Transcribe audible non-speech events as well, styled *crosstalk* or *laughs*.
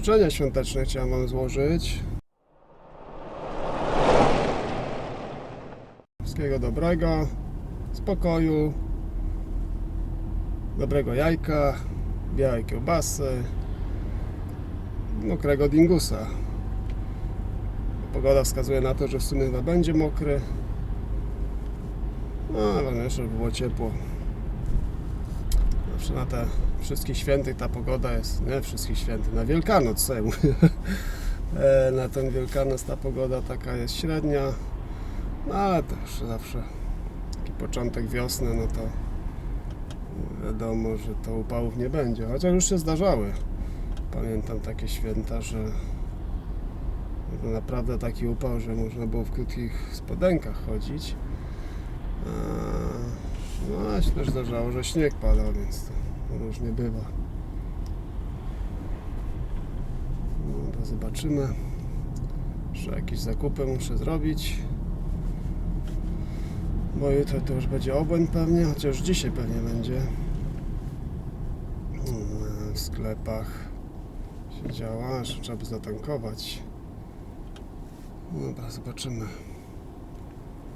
życzenia świąteczne chciałem Wam złożyć. Wszystkiego dobrego, spokoju, dobrego jajka, białej kiełbasy, mokrego dingusa. Pogoda wskazuje na to, że w sumie chyba będzie mokry. No, ale ważniejsze, żeby było ciepło. Zawsze na te wszystkich świętych ta pogoda jest, nie wszystkich świętych, na Wielkanoc mówię. *laughs* E, Na ten Wielkanoc ta pogoda taka jest średnia, no ale też zawsze taki początek wiosny, no to wiadomo, że to upałów nie będzie, chociaż już się zdarzały. Pamiętam takie święta, że to naprawdę taki upał, że można było w krótkich spodenkach chodzić. No, się też zdarzało, że śnieg padał, więc to różnie bywa. No, zobaczymy. Jeszcze jakieś zakupy muszę zrobić. Bo jutro to już będzie obłęd pewnie, chociaż dzisiaj pewnie będzie. Mm, W sklepach się działa, że trzeba by zatankować. Dobra, zobaczymy.